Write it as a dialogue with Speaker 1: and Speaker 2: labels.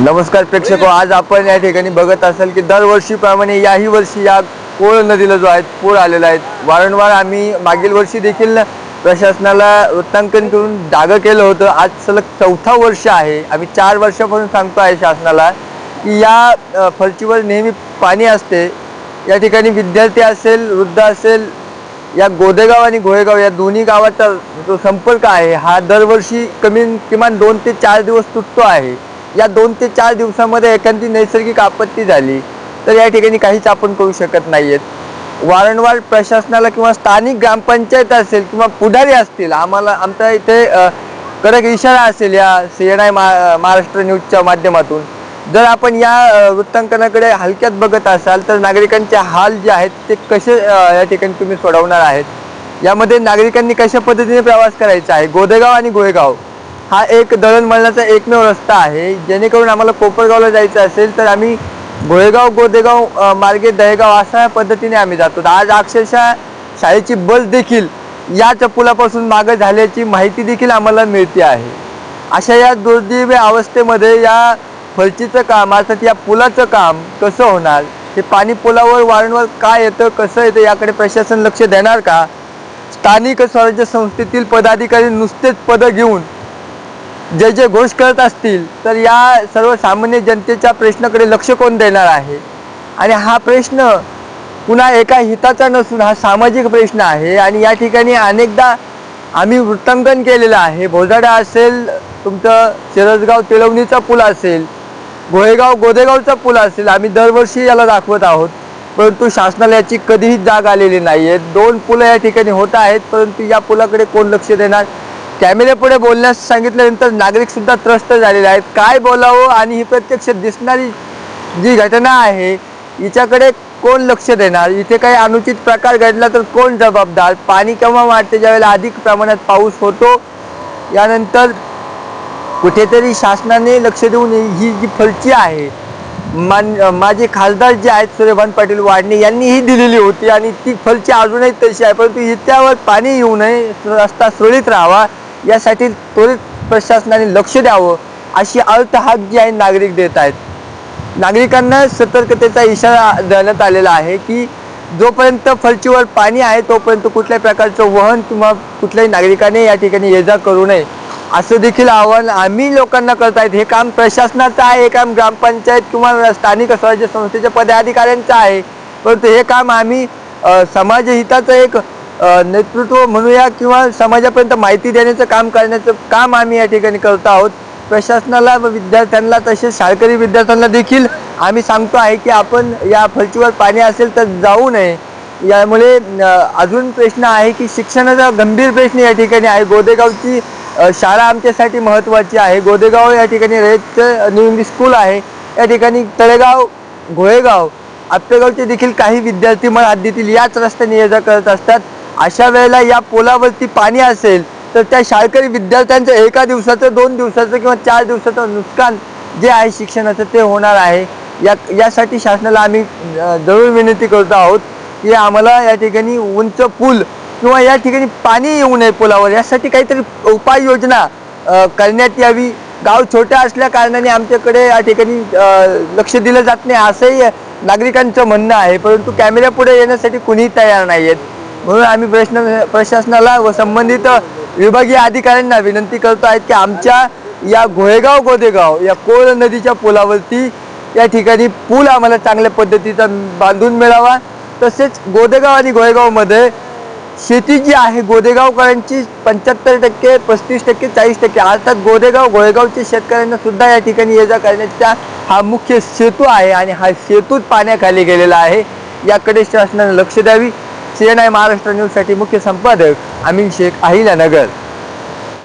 Speaker 1: नमस्कार प्रेक्षक आज आपण या ठिकाणी बघत असाल की दरवर्षीप्रमाणे याही वर्षी या कोळ नदीला जो आहे पूर आलेला आहे. वारंवार आम्ही मागील वर्षी देखील प्रशासनाला वृत्तांकन करून जागं केलं होतं. आज सलग चौथा वर्ष आहे. आम्ही चार वर्षापासून सांगतो आहे शासनाला की या अ, नेहमी पाणी असते. या ठिकाणी विद्यार्थी असेल वृद्ध असेल या गोदेगाव आणि गोहेगाव या दोन्ही गावाचा जो संपर्क आहे हा दरवर्षी कमी किमान दोन ते चार दिवस तुटतो आहे. या दोन ते चार दिवसामध्ये एखादी नैसर्गिक आपत्ती झाली तर या ठिकाणी काहीच आपण करू शकत नाहीयेत. वारंवार प्रशासनाला किंवा स्थानिक ग्रामपंचायत असेल किंवा पुढारी असतील आम्हाला आमच्या इथे कडक इशारा असेल या सी एन आय महाराष्ट्र न्यूजच्या माध्यमातून. जर आपण या वृत्तांकनाकडे हलक्यात बघत असाल तर नागरिकांचे हाल जे आहेत ते कसे या ठिकाणी तुम्ही सोडवणार आहेत? यामध्ये नागरिकांनी कशा पद्धतीने प्रवास करायचा आहे? गोदेगाव आणि गोळेगाव हा एक दळणवळणाचा एकमेव रस्ता आहे. जेणेकरून आम्हाला कोपरगावला जायचं असेल तर आम्ही गोळेगाव गोदेगाव मार्गे दहेगाव अशा पद्धतीने आम्ही जातो. आज अक्षरशः शाळेची बस देखील याच पुलापासून मागं झाल्याची माहिती देखील आम्हाला मिळते आहे. अशा या दुर्दैवी अवस्थेमध्ये या फरचीचं काम अर्थात या पुलाचं काम कसं होणार? हे पाणी पुलावर वारंवार काय येतं कसं येतं याकडे प्रशासन लक्ष देणार का? स्थानिक स्वराज्य संस्थेतील पदाधिकारी नुसतेच पदं घेऊन जे जे घोष करत असतील तर या सर्वसामान्य जनतेच्या प्रश्नाकडे लक्ष कोण देणार आहे? आणि हा प्रश्न पुन्हा एका हिताचा नसून हा सामाजिक प्रश्न आहे. आणि या ठिकाणी अनेकदा आम्ही वृत्तांकन केलेलं आहे. भोजाडा असेल तुमचं शिरसगाव तिळवणीचा पूल असेल गोहेगाव गोदेगावचा पूल असेल आम्ही दरवर्षी याला दाखवत आहोत. परंतु शासनाला याची कधीही जाग आलेली नाही आहे दोन पुलं या ठिकाणी होत आहेत परंतु या पुलाकडे कोण लक्ष देणार? कॅमेऱ्यापुढे बोलण्यास सांगितल्यानंतर नागरिक सुद्धा त्रस्त झालेले आहेत. काय बोलावं आणि ही प्रत्यक्ष दिसणारी जी घटना आहे हिच्याकडे कोण लक्ष देणार? इथे काही अनुचित प्रकार घडला तर कोण जबाबदार? पाणी केव्हा वाढते? ज्यावेळेला अधिक प्रमाणात पाऊस होतो यानंतर कुठेतरी शासनाने लक्ष देऊन ही जी फलची आहे मान माझे खासदार जे आहेत सूर्यभान पाटील वाडणे यांनी ही दिलेली होती आणि ती फलची अजूनही तशी आहे परंतु इत्यावर पाणी येऊ नये रस्ता सुरळीत राहावा यासाठी त्वरित प्रशासनाने लक्ष द्यावं अशी अर्थहाक जी आहे नागरिक देत आहेत. नागरिकांना सतर्कतेचा इशारा देण्यात आलेला आहे की जोपर्यंत फलचीवर पाणी आहे तोपर्यंत कुठल्याही प्रकारचं वहन किंवा कुठल्याही नागरिकाने या ठिकाणी ये जा करू नये. असं देखील आव्हान आम्ही लोकांना करत आहेत. हे काम प्रशासनाचं आहे हे काम ग्रामपंचायत किंवा स्थानिक स्वराज्य संस्थेच्या पदाधिकाऱ्यांचं आहे. परंतु हे काम आम्ही समाजहिताचं एक नेतृत्व म्हणूया किंवा समाजापर्यंत माहिती देण्याचं काम करण्याचं काम आम्ही या ठिकाणी करत आहोत. प्रशासनाला व विद्यार्थ्यांना तसेच शाळकरी विद्यार्थ्यांना देखील आम्ही सांगतो आहे की आपण या फलचीवर पाणी असेल तर जाऊ नये. यामुळे अजून प्रश्न आहे की शिक्षणाचा गंभीर प्रश्न या ठिकाणी आहे. गोदेगावची शाळा आमच्यासाठी महत्त्वाची आहे. गोदेगाव या ठिकाणी रयत न्यू इंग्लिश स्कूल आहे. या ठिकाणी तळेगाव घोळेगाव आपेगावचे देखील काही विद्यार्थी मला हद्दीतील याच रस्त्याने ये जा करत असतात. अशा वेळेला या पुलावरती पाणी असेल तर त्या शाळकरी विद्यार्थ्यांचं एका दिवसाचं दोन दिवसाचं किंवा चार दिवसाचं नुकसान जे आहे शिक्षणाचं ते होणार आहे. या यासाठी शासनाला आम्ही जरूर विनंती करतो आहोत की आम्हाला या ठिकाणी उंच पूल किंवा या ठिकाणी पाणी येऊ नये पुलावर. यासाठी काहीतरी उपाययोजना करण्यात यावी. गाव छोट्या असल्या कारणाने आमच्याकडे या ठिकाणी लक्ष दिलं जात नाही असंही नागरिकांचं म्हणणं आहे. परंतु कॅमेऱ्यापुढे येण्यासाठी कुणीही तयार नाही आहेत म्हणून आम्ही प्रश्न प्रशासनाला व संबंधित विभागीय अधिकाऱ्यांना विनंती करतो आहेत की आमच्या या घोळेगाव गोदेगाव या कोळ नदीच्या पुलावरती या ठिकाणी पूल आम्हाला चांगल्या पद्धतीचा बांधून मिळावा. तसेच गोदेगाव आणि घोळेगावमध्ये शेती जी आहे गोदेगावकरांची पंच्याहत्तर टक्के पस्तीस टक्के चाळीस टक्के अर्थात गोदेगाव गोळेगावच्या शेतकऱ्यांना सुद्धा या ठिकाणी ये जा करण्याचा हा मुख्य सेतू आहे आणि हा सेतूच पाण्याखाली गेलेला आहे. याकडे शासनाने लक्ष द्यावी. सी एन आय महाराष्ट्र न्यूजसाठी मुख्य संपादक अमीन शेख अहिल्यानगर.